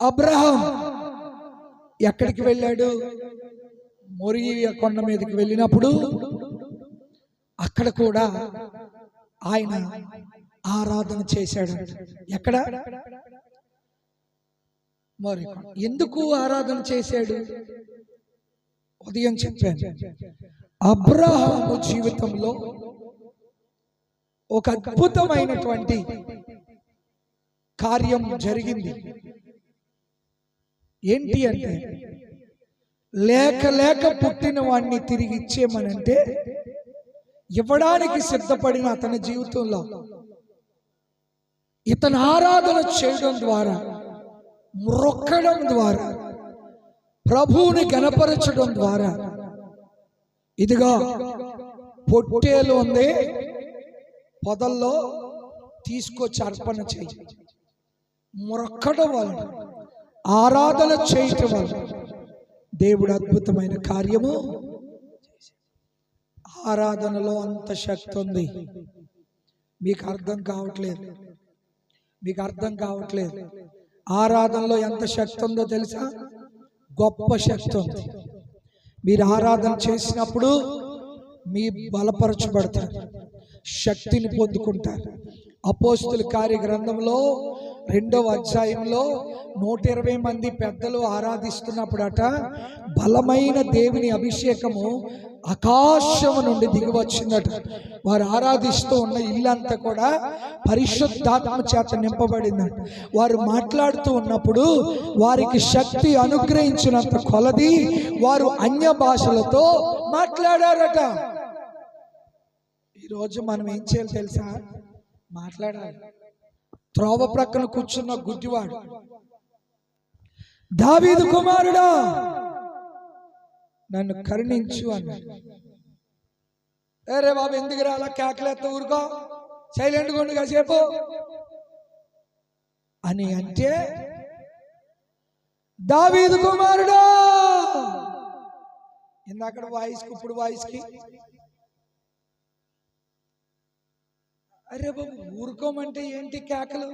Abraham ఎక్కడికి వెళ్ళాడు? Moriah కొండ మీదకి వెళ్ళినప్పుడు అక్కడ కూడా ఆయన ఆరాధన చేశాడు. ఎక్కడ? మరి ఎందుకు ఆరాధన చేశాడు? ఉదయం చెప్పాను. అబ్రహాము జీవితంలో ఒక అద్భుతమైనటువంటి కార్యం జరిగింది. ఏంటి అంటే లేక లేక పుట్టిన వాడిని తిరిగి ఇచ్చేమనంటే ఇవ్వడానికి సిద్ధపడిన అతని జీవితంలో ఇతను ఆరాధన చేయడం ద్వారా మ్రొక్కడం ద్వారా ప్రభువుని గణపరచడం ద్వారా ఇదిగా పొట్టేలు ఉంది పొదల్లో తీసుకొచ్చి అర్పణ చేయి. మొరక్కడం వలన ఆరాధన చేయటం వల్ల దేవుడు అద్భుతమైన కార్యము ఆరాధనలో అంత శక్తి ఉంది. మీకు అర్థం కావట్లేదు. మీకు అర్థం కావట్లేదు. ఆరాధనలో ఎంత శక్తి ఉందో తెలుసా? గొప్ప శక్తి ఉంది. మీరు ఆరాధన చేసినప్పుడు మీ బలపరచబడతారు. శక్తిని పొందుకుంటారు. అపోస్తుల కార్య గ్రంథంలో రెండవ అధ్యాయంలో నూట ఇరవై మంది పెద్దలు ఆరాధిస్తున్నప్పుడట బలమైన దేవుని అభిషేకము ఆకాశము నుండి దిగివచ్చిందట. వారు ఆరాధిస్తూ ఉన్న ఇల్లంతా కూడా పరిశుద్ధాత్మ చేత నింపబడిందట. వారు మాట్లాడుతూ ఉన్నప్పుడు వారికి శక్తి అనుగ్రహించినంత కొలది వారు అన్య భాషలతో మాట్లాడారట. ఈరోజు మనం ఏం చేయాలి తెలుసా? మాట్లాడాలి. త్రోవ ప్రక్కన కూర్చున్న గుడ్డివాడు. దావీదు కుమారుడా నన్ను కరుణించు అన్నాడు. రే బాబు ఎందుకు రాలా కేకలేస్తా ఊరుకో. సైలెంట్ కొండు కాసేపు. అని అంటే దావీదు కుమారుడా ఇందాక వాయిస్కి ఇప్పుడు వాయిస్కి అరే బాబు ఊరుకోమంటే ఏంటి కేకలు?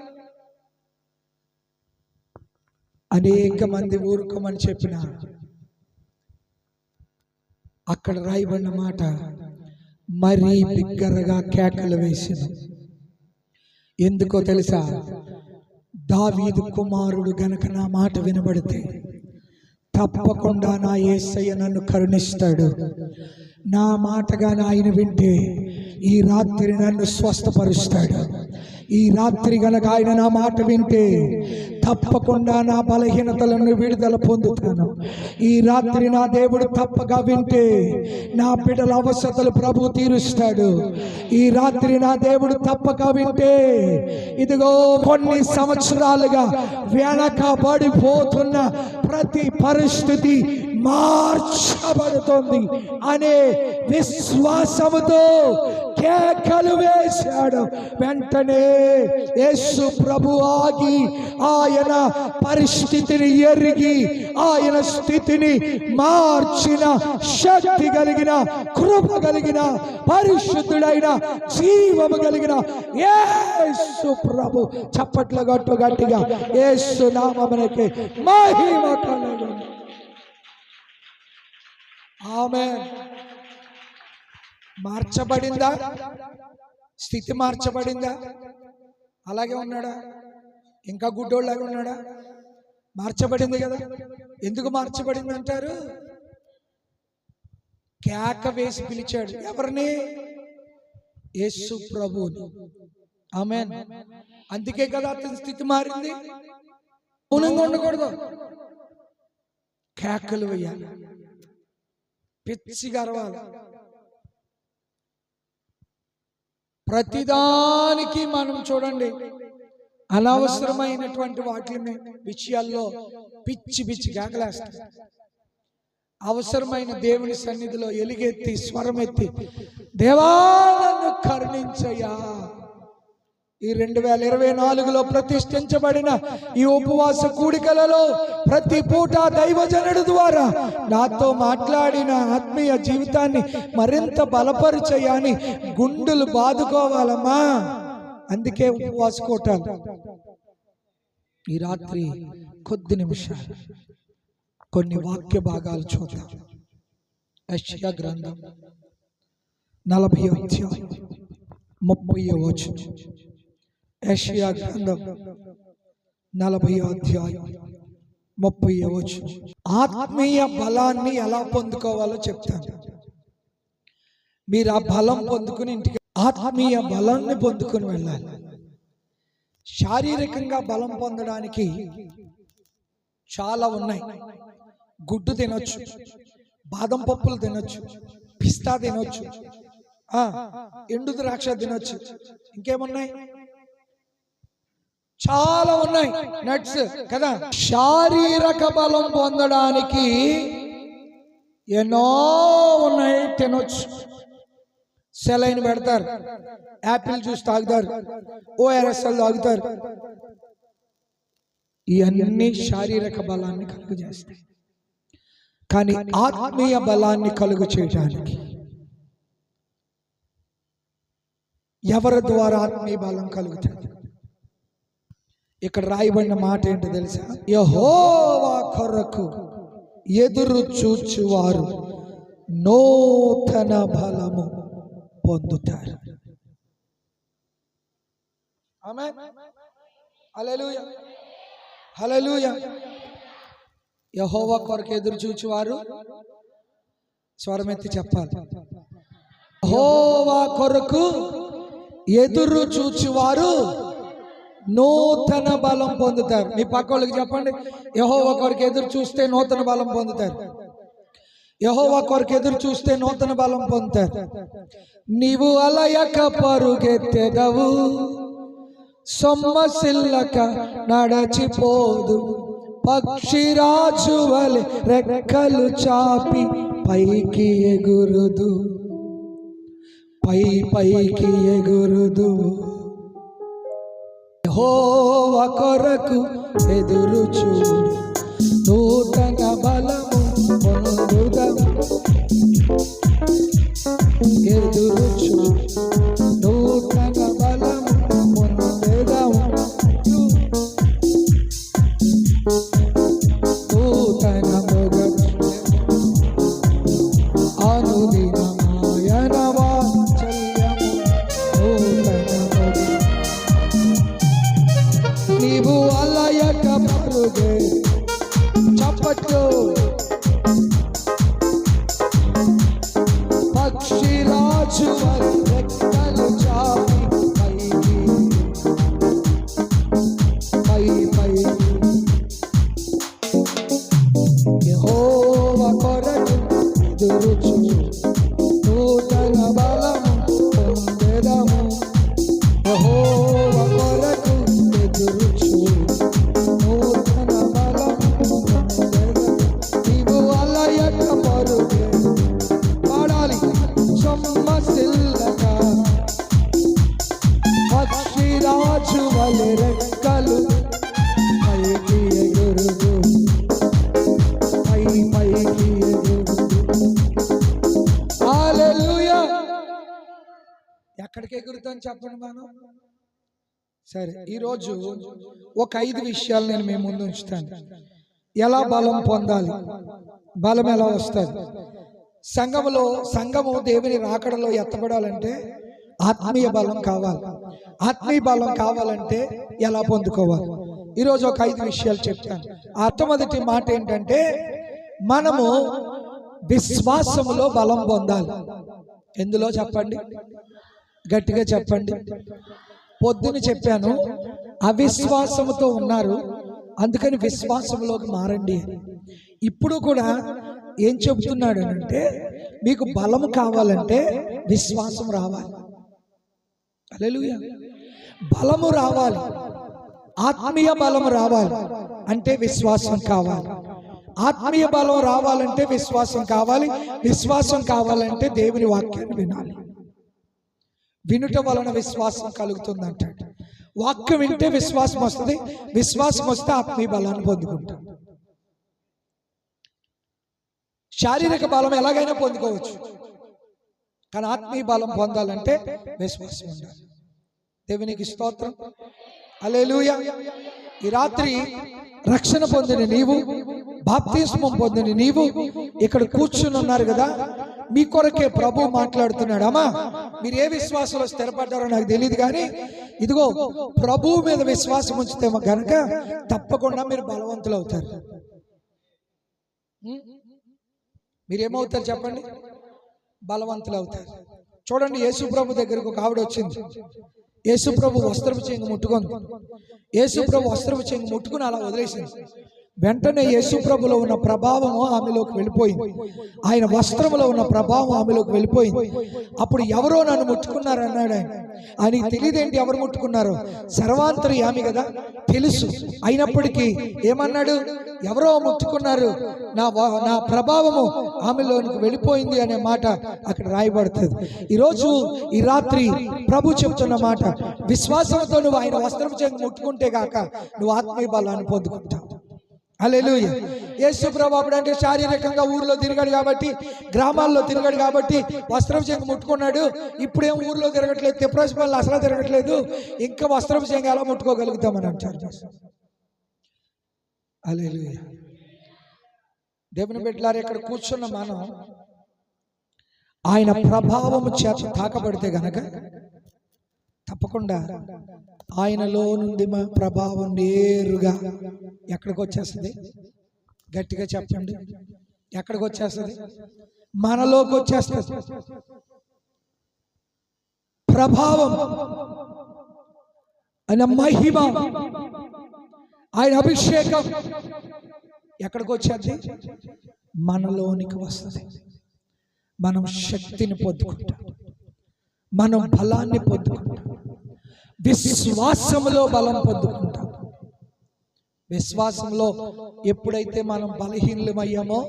అనేక మంది ఊరుకోమని చెప్పిన అక్కడ రాయబడిన మాట మరీ బిగ్గరగా కేకలు వేసింది. ఎందుకో తెలుసా? దావీదు కుమారుడు గనక నా మాట వినబడితే తప్పకుండా నా యేసయ్య నన్ను కరుణిస్తాడు. నా మాటగా ఆయన వింటే ఈ రాత్రి నన్ను స్వస్థపరుస్తాడు. ఈ రాత్రి గనక ఆయన నా మాట వింటే తప్పకుండా నా బలహీనతలను విడుదల పొందుతాను. ఈ రాత్రి నా దేవుడు తప్పగా వింటే నా బిడ్డల అవసరతలు ప్రభు తీరుస్తాడు. ఈ రాత్రి నా దేవుడు తప్పక వింటే ఇదిగో కొన్ని సంవత్సరాలుగా వెనకబడిపోతున్న ప్రతి పరిస్థితి మార్చబడుతుంది అనే విశ్వాసముతో కేకలు వేశాడు వెంటనే యేసు ప్రభు ఆగి ఆయన పరిస్థితిని ఎరిగి ఆయన స్థితిని మార్చిన శక్తి కలిగిన కృప కలిగిన పరిశుద్ధుడైన జీవము కలిగిన యేసు ప్రభు చప్పట్ల గట్టు గట్టిగా యేసు నామమునకి మహిమ కలుగు ఆమె మార్చబడిందా? స్థితి మార్చబడిందా? అలాగే ఉన్నాడా? ఇంకా గుడ్డోళ్ళలాగా ఉన్నాడా? మార్చబడింది కదా. ఎందుకు మార్చబడింది అంటారు? కేక వేసి పిలిచాడు. ఎవరిని? యేసు ప్రభువుని. ఆమెన్. అందుకే కదా అతని స్థితి మారింది. మౌనంగా ఉండకూడదు. కేకలు వేయాలి. పిచ్చిగా అరవాలి. ప్రతిదానికి మనం చూడండి అనవసరమైనటువంటి వాటిని విషయాల్లో పిచ్చి పిచ్చి గాగలేస్తాం. అవసరమైన దేవుని సన్నిధిలో ఎలుగెత్తి స్వరమెత్తి దేవాలను నన్ను కరుణించయ్యా ఈ రెండు వేల ఇరవై నాలుగులో ప్రతిష్ఠించబడిన ఈ ఉపవాస కూడికలలో ప్రతి పూట దైవజనుడు ద్వారా నాతో మాట్లాడిన ఆత్మీయ జీవితాన్ని మరింత బలపరిచయాని గుండెలు బాదుకోవాలమ్మా. అందుకే ఉపవాస కూటాలు. ఈ రాత్రి కొద్ది నిమిషాలు కొన్ని వాక్య భాగాలు చూద్దాం. యెషయా గ్రంథం నలభై ముప్పై వచనం. యషియా గ్రంథం నలభై అధ్యాయం ముప్పై అవ్వచ్చు ఆత్మీయ బలాన్ని ఎలా పొందుకోవాలో చెప్తాను. మీరు ఆ బలం పొందుకుని ఇంటికి ఆత్మీయ బలాన్ని పొందుకుని వెళ్ళాలి. శారీరకంగా బలం పొందడానికి చాలా ఉన్నాయి. గుడ్డు తినొచ్చు బాదం పప్పులు తినొచ్చు పిస్తా తినొచ్చు ఎండు ద్రాక్ష తినొచ్చు ఇంకేమున్నాయి? చాలా ఉన్నాయి. నట్స్ కదా? శారీరక బలం పొందడానికి ఎన్నో ఉన్నాయి. తినొచ్చు. సెలైన్ పెడతారు. యాపిల్ జ్యూస్ తాగుతారు. ఓఆర్ఎస్ఎల్ తాగుతారు. ఇవన్నీ శారీరక బలాన్ని కలుగు చేస్తాయి. కానీ ఆత్మీయ బలాన్ని కలుగు చేయడానికి ఎవరి ద్వారా ఆత్మీయ బలం కలుగుతుంది? ఇక్కడ రాయబడిన మాట ఏంటో తెలుసా? యహోవా కొరకు ఎదురు చూచువారు నూతన బలము పొందుతారు. ఆమె హలలుయ హలలుయ యహోవా కొరకు ఎదురు చూచువారు స్వరమెత్తి చెప్పాలి. యహోవా కొరకు ఎదురు చూచువారు నూతన బలం పొందుతారు. మీ పక్క వాళ్ళకి చెప్పండి. యహో ఒకరికి ఎదురు చూస్తే నూతన బలం పొందుతారు. యహో ఒకరికి ఎదురు చూస్తే నూతన బలం పొందుతారు. నీవు అలయక పరుగెత్తెదవు. సొమ్మసిల్లక నడచిపోదు. పక్షిరాజు వలె రెక్కలు చాపి పైకి ఎగురుదు. పై పైకి ఎగురుదు. యెహోవా కొరకు ఎదురు చూడు. నూతన బల ఎగురుతాం చెప్పండి మనం. సరే ఈరోజు ఒక ఐదు విషయాలు నేను మీ ముందు ఉంచుతాను. ఎలా బలం పొందాలి? బలం ఎలా వస్తుంది? సంఘములో సంఘము దేవుని రాకడలో ఎత్తబడాలంటే ఆత్మీయ బలం కావాలి. ఆత్మీయ బలం కావాలంటే ఎలా పొందుకోవాలి? ఈరోజు ఒక ఐదు విషయాలు చెప్తాను. మొట్టమొదటి మాట ఏంటంటే మనము విశ్వాసములో బలం పొందాలి. ఎందులో చెప్పండి? గట్టిగా చెప్పండి. పొద్దున చెప్పాను అవిశ్వాసముతో ఉన్నారు. అందుకని విశ్వాసంలోకి మారండి. ఇప్పుడు కూడా ఏం చెబుతున్నాడు అంటే మీకు బలం కావాలంటే విశ్వాసం రావాలి. హల్లెలూయా. బలము రావాలి. ఆత్మీయ బలం రావాలి. అంటే విశ్వాసం కావాలి. ఆత్మీయ బలం రావాలంటే విశ్వాసం కావాలి. విశ్వాసం కావాలంటే దేవుని వాక్యాన్ని వినాలి. వినుట వలన విశ్వాసం కలుగుతుంది అంటాడు వాక్యం వింటే విశ్వాసం వస్తుంది. విశ్వాసం వస్తే ఆత్మీయ బలాన్ని పొందుకుంటాం శారీరక బలం ఎలాగైనా పొందుకోవచ్చు. కానీ ఆత్మీయ బలం పొందాలంటే విశ్వాసం ఉండాలి. దేవునికి స్తోత్రం. అలెలుయ ఈ రాత్రి రక్షణ పొందిన నీవు బాప్తిస్మం పొందిన నీవు ఇక్కడ కూర్చుని ఉన్నారు కదా. మీ కొరకే ప్రభు మాట్లాడుతున్నాడు. అమ్మా మీరు ఏ విశ్వాసంలో స్థిరపడ్డారో నాకు తెలియదు కానీ ఇదిగో ప్రభు మీద విశ్వాసం ఉంచితే కనుక తప్పకుండా మీరు బలవంతులు అవుతారు. మీరేమవుతారు చెప్పండి? బలవంతులు అవుతారు. చూడండి యేసు ప్రభు దగ్గరకు ఒక ఆవిడ వచ్చింది. యేసుప్రభు వస్త్రపు చెంగు ముట్టుకుంది. యేసుప్రభు వస్త్రపు చెంగు ముట్టుకుని అలా వదిలేసింది. వెంటనే యేసు ప్రభులో ఉన్న ప్రభావం ఆమెలోకి వెళ్ళిపోయింది. ఆయన వస్త్రములో ఉన్న ప్రభావం ఆమెలోకి వెళ్ళిపోయింది. అప్పుడు ఎవరో నన్ను ముట్టుకున్నారు అన్నాడు ఆయన. ఆయనకి తెలియదేంటి ఎవరు ముట్టుకున్నారు? సర్వాంతరి ఆమె కదా? తెలుసు. అయినప్పటికీ ఏమన్నాడు? ఎవరో ముట్టుకున్నారు. నా నా ప్రభావము ఆమెలోనికి వెళ్ళిపోయింది అనే మాట అక్కడ రాయబడుతుంది. ఈరోజు ఈ రాత్రి ప్రభు చెప్తున్న మాట. విశ్వాసంతో నువ్వు ఆయన వస్త్రం చెంగు ముట్టుకుంటే గాక నువ్వు ఆత్మీయ బలాన్ని పొందుకుంటావు. అలెలుయ యేసు ప్రభు అప్పుడు అంటే శారీరకంగా ఊర్లో తిరిగాడు కాబట్టి గ్రామాల్లో తిరిగాడు కాబట్టి వస్త్రం చెంగు ముట్టుకున్నాడు. ఇప్పుడేం ఊర్లో తిరగట్లేదు తిప్పరాజు పనులు అసలు తిరగట్లేదు. ఇంకా వస్త్రం చెంగు ఎలా ముట్టుకోగలుగుతామని అంటారు అలెలుయ దేవుని బిడ్డలారు ఇక్కడ కూర్చున్న మనం ఆయన ప్రభావము చేత తాకబడితే గనక తప్పకుండా ఆయనలో నుండి మా ప్రభావం నేరుగా ఎక్కడికి వచ్చేస్తుంది? గట్టిగా చెప్పండి. ఎక్కడికి వచ్చేస్తుంది? మనలోకి వచ్చేస్తుంది. ప్రభావం ఆయన మహిమ ఆయన అభిషేకం ఎక్కడికి వచ్చేది? మనలోనికి వస్తుంది. మనం శక్తిని పొందుకుంటాం. మనం బలాన్ని పొందుకుంటాం. విశ్వాసములో బలం పొందుకుంటాం. విశ్వాసంలో ఎప్పుడైతే మనం బలహీనమయ్యామో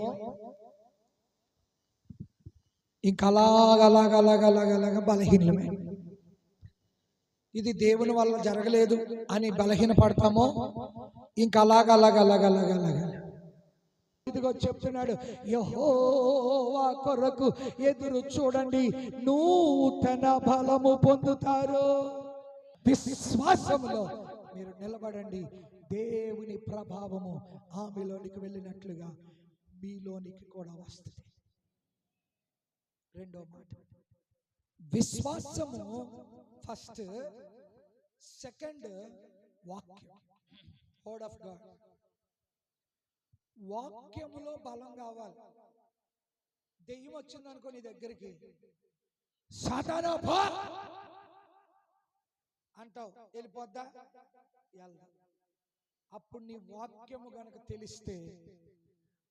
ఇంకా అలాగలాగలాగలాగలాగా బలహీనమే ఇది దేవుని వల్ల జరగలేదు అని బలహీన పడతామో ఇంకా ఇదిగో చెప్తున్నాడు యహోవా కొరకు ఎదురు చూడండి నూతన బలము పొందుతారు. విశ్వాసంలో మీరు నిలబడండి. దేవుని ప్రభావము ఆమెలోనికి వెళ్ళినట్లుగా మీలోనికి కూడా వస్తుంది. రెండో మాట. విశ్వాసము ఫస్ట్ సెకండ్ వాక్యం. వర్డ్ ఆఫ్ గాడ్ వాక్యములో బలం కావాలి. దెయ్యం వచ్చిందనుకో నీ దగ్గరికి. సాతానా అంటావు వెళ్ళిపోద్దా? వెళ్దా అప్పుడు నీ వాక్యము గనక తెలిస్తే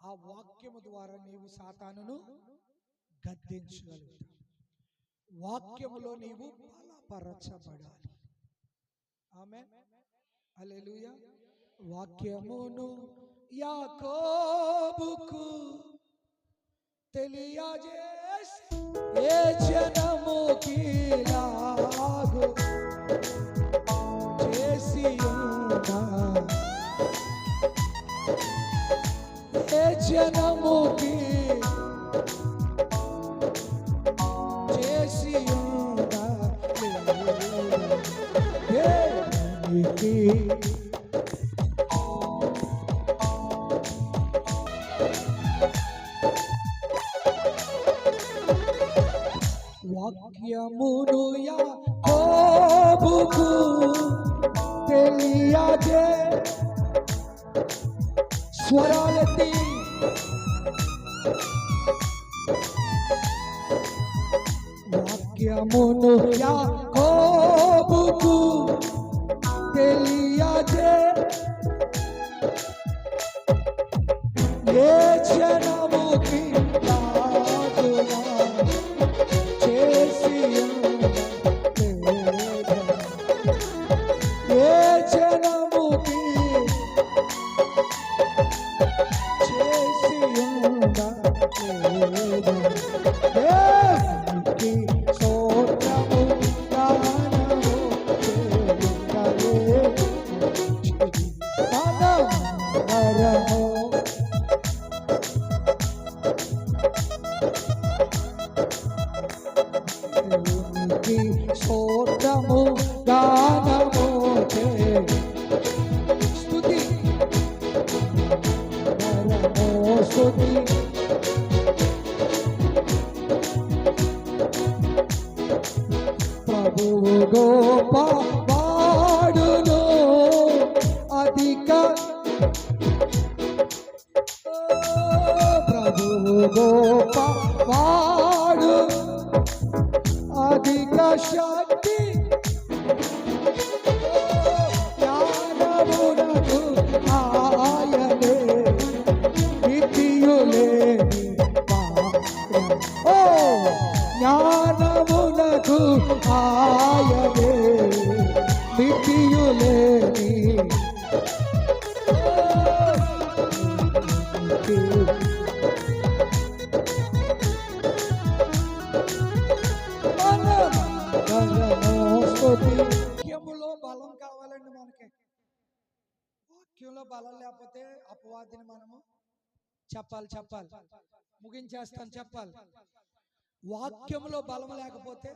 ఆ వాక్యము ద్వారా నీవు సాతానును గద్దించగలుగుతావు. వాక్యములో నీవు బలపరచబడాలి. ఆమె అలెలుయ వాక్యమును యాకోబుకు తెలియజేసి ఏ esse onda Esse namoki esse onda ఉన్నా. దేవునికి వాక్యమును యాకోబుకు తెలియజే స్వరాలెత్తి వాక్యమును యాకోబుకు చేస్తాను చెప్పాలి? వాక్యంలో బలం లేకపోతే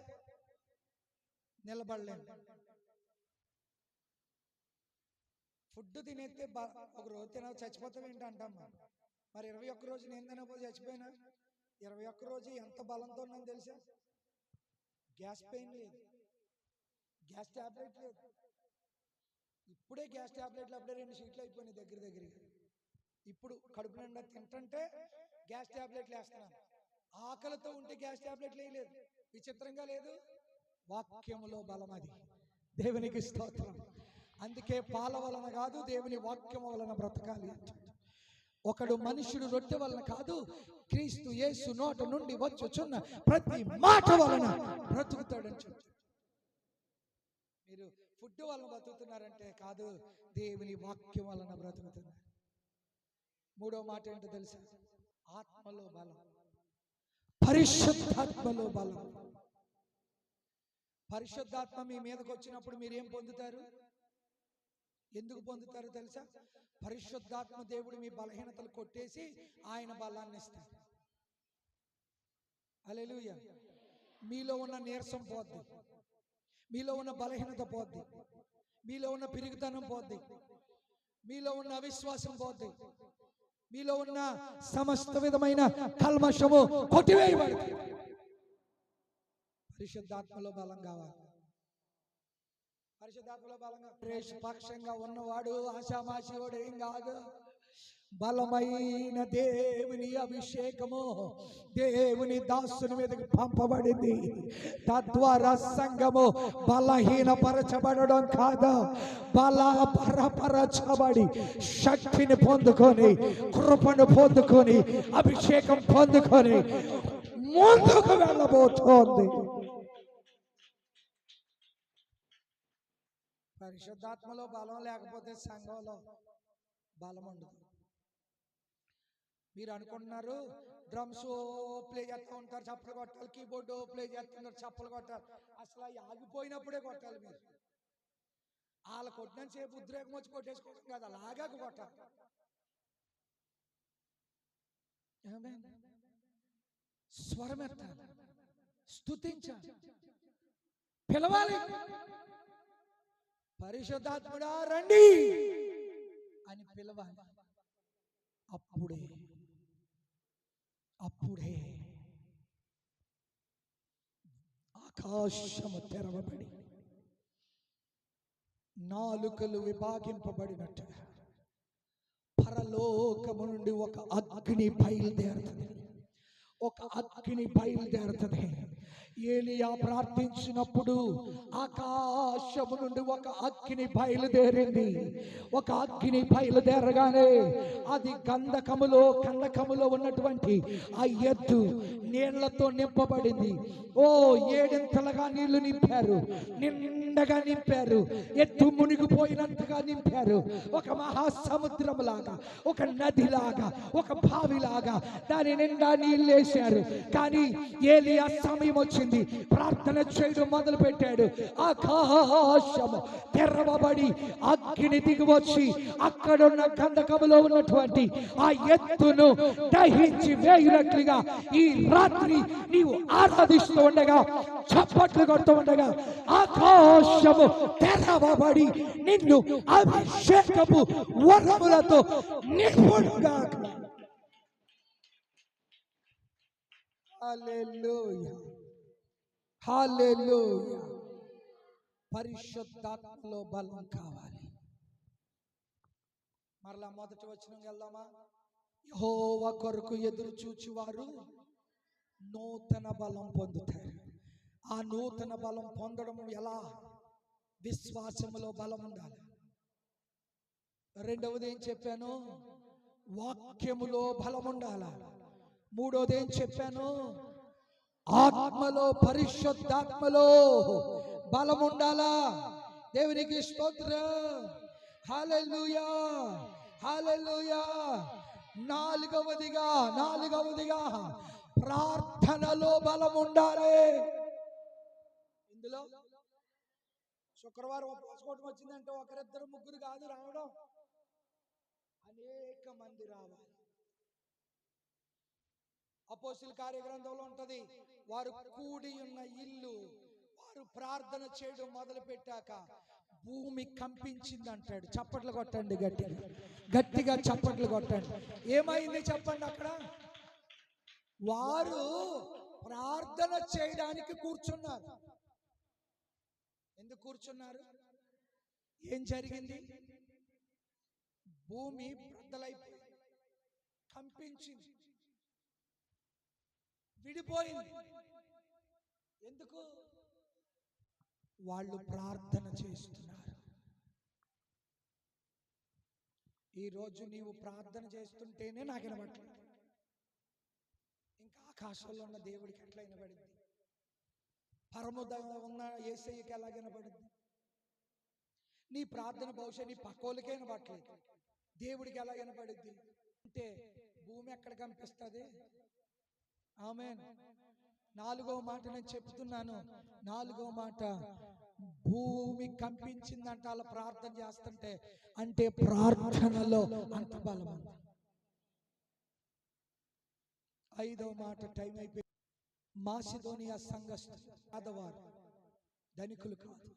నిలబడలేము ఫుడ్ తినేస్తే ఒక రోజు తిన చచ్చిపోతాం ఏంటి అంటాం మనం. మరి ఇరవై ఒక్క రోజు నేను తినకపోతే చచ్చిపోయినా? ఇరవై ఒక్క రోజు ఎంత బలంతో ఉన్నాను తెలుసా? గ్యాస్ పెయిన్ లేదు. గ్యాస్ ట్యాబ్లెట్ లేదు. ఇప్పుడే గ్యాస్ ట్యాబ్లెట్లు అప్పుడే రెండు షీట్లు అయిపోయినాయి దగ్గర దగ్గరగా. ఇప్పుడు కడుపు నిండా తింటుంటే గ్యాస్ ట్యాబ్లెట్లు వేస్తున్నాను. ఆకలితో ఉంటే గ్యాస్ ట్యాబ్లెట్లు వేయలేదు. విచిత్రంగా లేదు? వాక్యములో బలం అది. దేవునికి స్తోత్రం. అందుకే పాల వలన కాదు దేవుని వాక్యము వలన బ్రతకాలి ఒకడు మనుషుడు రొట్టె వలన కాదు క్రీస్తు యేసు నోట నుండి వచ్చుచున్న ప్రతి మాట వలన బ్రతుకుతాడని చెప్తాడు మీరు ఫుడ్ వలన బ్రతుకుతున్నారంటే కాదు దేవుని వాక్యం వలన బ్రతుకుతున్నారు. మూడో మాట ఏంటో తెలుసా? ఆత్మలో బలం. పరిశుద్ధాత్మలో బలం. పరిశుద్ధాత్మ మీ మీదకి వచ్చినప్పుడు మీరు ఏం పొందుతారు? ఎందుకు పొందుతారో తెలుసా? పరిశుద్ధాత్మ దేవుడు మీ బలహీనతలు కొట్టేసి ఆయన బలాన్ని ఇస్తారు అలెలుయ మీలో ఉన్న నీరసం పోద్ది. మీలో ఉన్న బలహీనత పోద్ది. మీలో ఉన్న పిరుగుతనం పోద్ది. మీలో ఉన్న అవిశ్వాసం పోద్ది. మీలో ఉన్న సమస్త విధమైన కల్మషము కొట్టివేయబడి పరిశుద్ధాత్మలో బలం కావాలి. పరిశుద్ధాత్మలో బలంగా పక్షంగా ఉన్నవాడు ఆశామాషివాడు ఏం కాదు. బలమైన దేవుని అభిషేకము దేవుని దాసుని మీదకి పంపబడింది తద్వారా సంఘము బలహీనపరచబడడం కాదు బలపరపరచబడి శక్తిని పొందుకొని కృపను పొందుకొని అభిషేకం పొందుకొని ముందుకు వెళ్ళబోతోంది పరిశుద్ధాత్మలో బలం లేకపోతే సంఘంలో బలం ఉండదు మీరు అనుకుంటున్నారు? డ్రమ్స్ ప్లే చేస్తూ ఉంటారు చప్పలు కొట్టాలి కీబోర్డ్ ప్లే చేస్తున్నారు చప్పలు కొట్టాలి. అసలు అవి ఆగిపోయినప్పుడే కొట్టాలి మీరు. వాళ్ళ కొట్టిన సేపు ఉద్రేకం వచ్చి కొట్టేసుకోవడం కాదు అలాగా కొట్టాలి. స్వరం స్వరమెత్తాలి స్తుతించాలి పిలవాలి. పరిశుద్ధాత్ముడా రండి అని పిలవాలి. అప్పుడే అప్పుడే ఆకాశము తెరవబడి నాలుకలు విభాగింపబడినట్టుగా పరలోకము నుండి ఒక అగ్ని బయలుదేరుతుంది. ఒక అగ్ని బయలుదేరుతుంది. ఏలియా ప్రార్థించినప్పుడు ఆకాశము నుండి ఒక అగ్ని బయలుదేరింది. ఒక అగ్ని బయలుదేరగానే అది గంధకములో కందకములో ఉన్నటువంటి ఆ ఎద్దు నీళ్ళతో నింపబడింది. ఓ ఏడింతలుగా నీళ్ళు నింపారు. నిండగా నింపారు. ఎత్తు మునిగిపోయినంతగా నింపారు. ఒక మహాసముద్రం లాగా ఒక నదిలాగా ఒక బావిలాగా దాని నిండా నీళ్ళు చేశారు. కానీ ఏలియా సమయం వచ్చింది. ప్రార్థన చేయడం మొదలు పెట్టాడు ఆకాశము తెరవబడి అగ్ని దిగివచ్చి అక్కడున్న గంధకములో ఉన్నటువంటి ఆ ఎత్తును దహించి వేయునట్లుగా ఈ రాత్రి నీవు ఆరాధిస్తూ ఉండగా చప్పట్లు కొడుతూ ఉండగా ఆకాశము తెరవబడి నిన్ను అభిషేకపు వరములతో నింపుడుగా పరిశుద్ధాత్మలో బలం కావాలి. మరలా మొదటి వచ్చిన వెళ్దామా? యహోవ కొరకు ఎదురు చూచివారు నూతన బలం పొందుతారు. ఆ నూతన బలం పొందడం ఎలా? విశ్వాసములో బలం ఉండాలి. రెండవది ఏం చెప్పాను? వాక్యములో బలం ఉండాలి. మూడోది ఏం చెప్పాను? ఆత్మలో పరిశుద్ధాత్మలో బలం ఉండాలా? దేవునికి స్తోత్రం. హల్లెలూయా హల్లెలూయా. నాలుగవదిగా నాలుగవదిగా ప్రార్థనలో బలం ఉండాలి. ఇందులో శుక్రవారం ఉపవాసుకోవడం వచ్చిందంటే ఒకరిద్దరు ముగ్గురు కాదు రావడం. అనేక మంది రావాలి. అపోసిల్ కార్యగ్రంథంలో ఉంటది. వారు కూడి ఉన్న ఇల్లు వారు ప్రార్థన చేయడం మొదలు పెట్టాక భూమి కంపించింది అంటాడు. చప్పట్లు కొట్టండి గట్టిగా. గట్టిగా చప్పట్లు కొట్టండి. ఏమైంది చెప్పండి అక్కడ? వారు ప్రార్థన చేయడానికి కూర్చున్నారు. ఎందుకు కూర్చున్నారు? ఏం జరిగింది? భూమి బద్దలైపోయింది. కంపించింది. విడిపోయింది. ఎందుకు? వాళ్ళు ప్రార్థన చేస్తున్నారు. ఈరోజు నీవు ప్రార్థన చేస్తుంటేనే నాకు వినబడలేదు ఇంకా ఆకాశంలో ఉన్న దేవుడికి ఎట్లా వినబడింది పరముదంలో ఉన్న ఏసయ్యకి ఎలా వినబడింది నీ ప్రార్థన బహుశా నీ పక్కోళ్ళకే వినబడట్లేదు. దేవుడికి ఎలా వినబడింది అంటే భూమి ఎక్కడ కనిపిస్తుంది? ఆమె నాలుగో మాట నేను చెప్తున్నాను. నాలుగో మాట భూమి కంపించిందంట అలా ప్రార్థన చేస్తుంటే అంటే ప్రార్థనలో అంత బలం ఐదో మాట టైం అయిపోయి మాసిదోనియా సంఘస్థులు పేదవారు ధనికులు కాదు.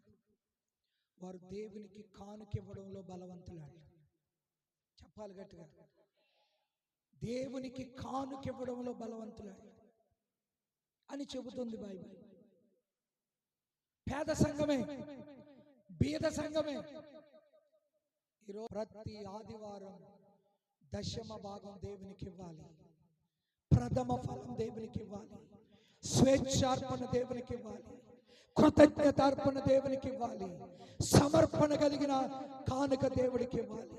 వారు దేవునికి కానుకివ్వడంలో బలవంతులాడు చెప్పాలి గట్టిగా. దేవునికి కానుకివ్వడంలో బలవంతులాడు అని చెబుతుంది బైబిల్. పేద సంఘమే బీద సంఘమే. ఈరోజు ప్రతి ఆదివారం దశమ భాగం దేవునికి ఇవ్వాలి ప్రథమ ఫలం దేవునికి ఇవ్వాలి స్వేచ్ఛార్పణ దేవునికి ఇవ్వాలి కృతజ్ఞతార్పణ దేవునికి ఇవ్వాలి సమర్పణ కలిగిన కానుక దేవుడికి ఇవ్వాలి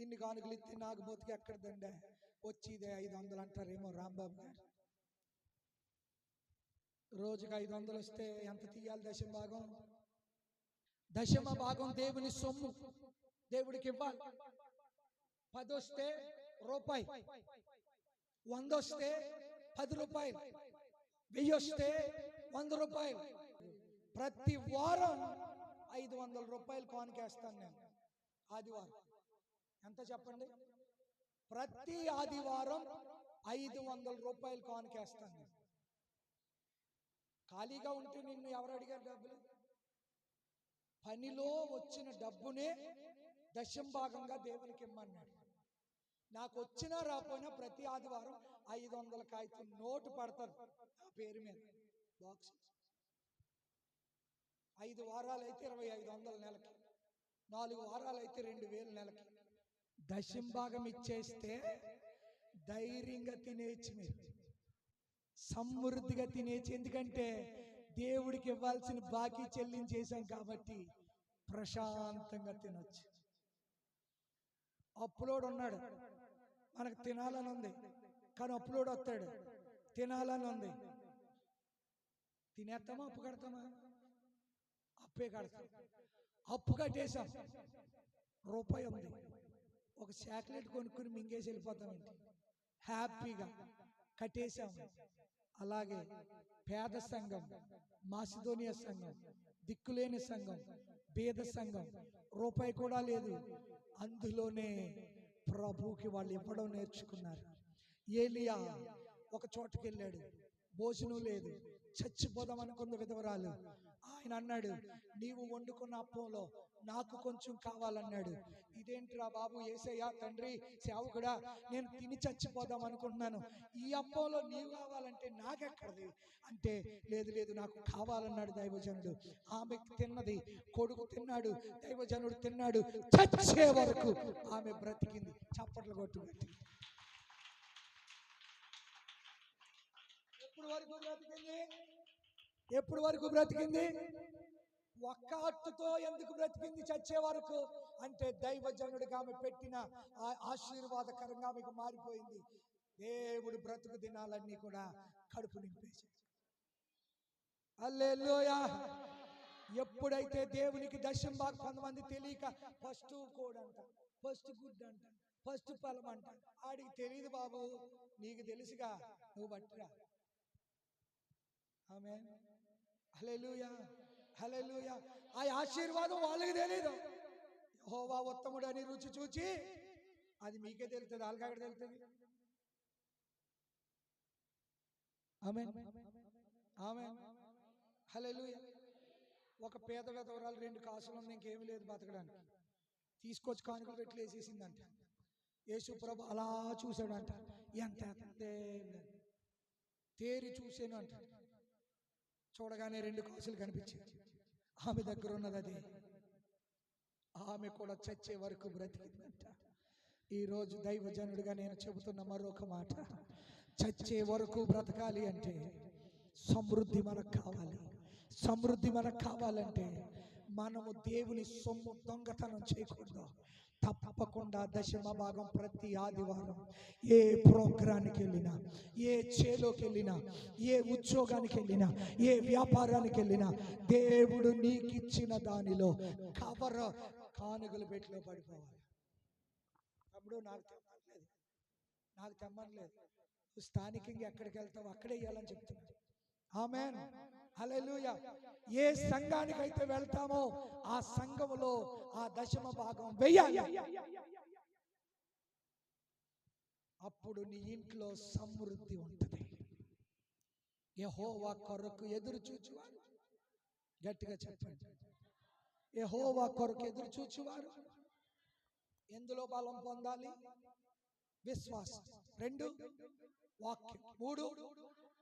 ఇన్ని కానుకలు ఇచ్చి నాకు బతికి ఎక్కడదండే వచ్చి ఇదే ఐదు వందలు అంటారేమో రాంబాబు గారు. రోజుకి ఐదు వందలు వస్తే ఎంత తీయాలి దశమ భాగం? దశమ భాగం దేవుని సొమ్ము. దేవుడికి ఇవ్వాలి. పది వస్తే రూపాయి. వంద వస్తే పది రూపాయలు. వెయ్యి వస్తే వంద రూపాయలు. ప్రతి వారం ఐదు వందల రూపాయలు కానుకేస్తాను నేను. ఆదివారం. ఎంత చెప్పండి? ప్రతి ఆదివారం ఐదు వందల రూపాయలు కానుకేస్తాను ఖాళీగా ఉంటే నిన్ను ఎవరు అడిగారు డబ్బులు? పనిలో వచ్చిన డబ్బునే దశం భాగంగా దేవునికి ఇమ్మన్నాడు. నాకు వచ్చినా రాపోయినా ప్రతి ఆదివారం ఐదు వందల కాగితం నోటు పడతారు నా పేరు మీద. బాక్స్ ఐదు వారాలు అయితే ఇరవై ఐదు వందల నెలకి నాలుగు వారాలు అయితే రెండు వేలు నెలకి. దశం భాగం ఇచ్చేస్తే ధైర్యంగా తినేయచ్చు మీరు. సమృద్ధిగా తినేసి ఎందుకంటే దేవుడికి ఇవ్వాల్సిన బాకీ చెల్లించేశాం కాబట్టి ప్రశాంతంగా తినొచ్చు. అప్పులోడు ఉన్నాడు. మనకు తినాలని ఉంది. కానీ అప్పులోడు వస్తాడు. తినాలని ఉంది. తినేస్తామా? అప్పు కడతామా? అప్పే కడతాం. అప్పు కట్టేశాం. రూపాయి ఉంది. ఒక చాక్లెట్ కొనుక్కుని మింగేసి వెళ్ళిపోతామండి హ్యాపీగా కట్టేశాము అలాగే పేద సంఘం మాసిదోనియా సంఘం దిక్కులేని సంఘం బీద సంఘం రూపాయి కూడా లేదు. అందులోనే ప్రభుకి వాళ్ళు ఇవ్వడం నేర్చుకున్నారు. ఏలియా ఒక చోటుకి వెళ్ళాడు భోజనం లేదు. చచ్చిపోదాం అనుకున్న విధవరాలు ఆయన అన్నాడు నీవు వండుకున్న అప్పంలో నాకు కొంచెం కావాలన్నాడు. ఇదేంట్రా బాబు ఏసయ్యా తండ్రి సేవకుడా నేను తిని చచ్చిపోదాం అనుకుంటున్నాను. ఈ అప్పంలో నీవు కావాలంటే నాకెక్కడది? అంటే లేదు లేదు నాకు కావాలన్నాడు దైవజనుడు. ఆమె తిన్నది కొడుకు తిన్నాడు దైవజనుడు తిన్నాడు చచ్చే వరకు ఆమె బ్రతికింది. చప్పట్లు కొట్టు ఎప్పుడు వరకు బ్రతికింది? ఎప్పుడు వరకు బ్రతికింది? ఒక్క అట్టుతో ఎందుకు బ్రతికింది చచ్చే వరకు? అంటే దైవజనుడిగా ఆమె పెట్టిన ఆ ఆశీర్వాదకరంగా ఆమెకు మారిపోయింది. దేవుడు బ్రతుకు దినాలన్నీ కూడా కడుపు నింపేశాడు. అల్లెలోయా ఎప్పుడైతే దేవునికి దశం బాగా కొంతమంది తెలియక ఫస్ట్ కోడ్ అంట ఫస్ట్ గుడ్ అంట ఫస్ట్ ఫలం అంట ఆడికి తెలియదు బాబు నీకు తెలుసుగా నువ్వు బట్టిరా ఆమె హలెలుయా హలెలుయా ఆ ఆశీర్వాదం వాళ్ళకి తెలియదు యహోవా ఉత్తముడు అని రుచి చూచి అది మీకే తెలుస్తుంది వాళ్ళకి అక్కడ తెలుస్తుంది? ఆమె ఆమె హలెలుయా ఒక పేద విధవరాలు రెండు కాసులు ఉంది ఇంకేమీ లేదు బతకడానికి. తీసుకొచ్చి కానుకలు పెట్టి వేసేసిందంట యేసు ప్రభు అలా చూశాడంట. ఎంత తేరి చూసాను అంట. చూడగానే రెండు కాసులు కనిపించాయి. ఆమె దగ్గర ఉన్నది అది. ఆమె కూడా చచ్చే వరకు బ్రతికిందంట. ఈరోజు దైవజనుడిగా నేను చెబుతున్న మరొక మాట. చచ్చే వరకు బ్రతకాలి అంటే సమృద్ధి మనకు కావాలి. సమృద్ధి మనకు కావాలంటే మనము దేవుని సొమ్ము దొంగతనం చేయకూడదు. తప్పకుండా దశమ భాగం ప్రతి ఆదివారం ఏ ప్రోగ్రానికి వెళ్ళినా ఏ చేలోకి వెళ్ళినా ఏ ఉద్యోగానికి వెళ్ళినా ఏ వ్యాపారానికి వెళ్ళినా దేవుడు నీకు ఇచ్చిన దానిలో కవర కానుగలు పెట్టిలో పడిపోవాలి. తమ్ముడు నాకు తెమ్మనలేదు. నాకు తెమ్మనలేదు. స్థానికంగా ఎక్కడికి వెళ్తావు అక్కడే ఇవ్వాలని చెప్తున్నాను ఆమె హల్లెలూయా. ఏ సంఘానికి అయితే వెళ్తామో ఆ సంఘములో ఆ దశమ భాగం వెయ్యాలి. అప్పుడు నీ ఇంట్లో సమృద్ధి ఉంటుంది. యెహోవా కొరకు ఎదురు చూచువారు. గట్టిగా చెప్పండి. యెహోవా కొరకు ఎదురు చూచువారు. ఎందులో బలం పొందాలి? విశ్వాసం. రెండు వాక్యం. మూడు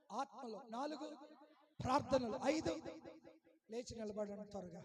ఆత్మలో నాలుగు ప్రార్థనలు ఐదు లేచి నిలబడండి త్వరగా.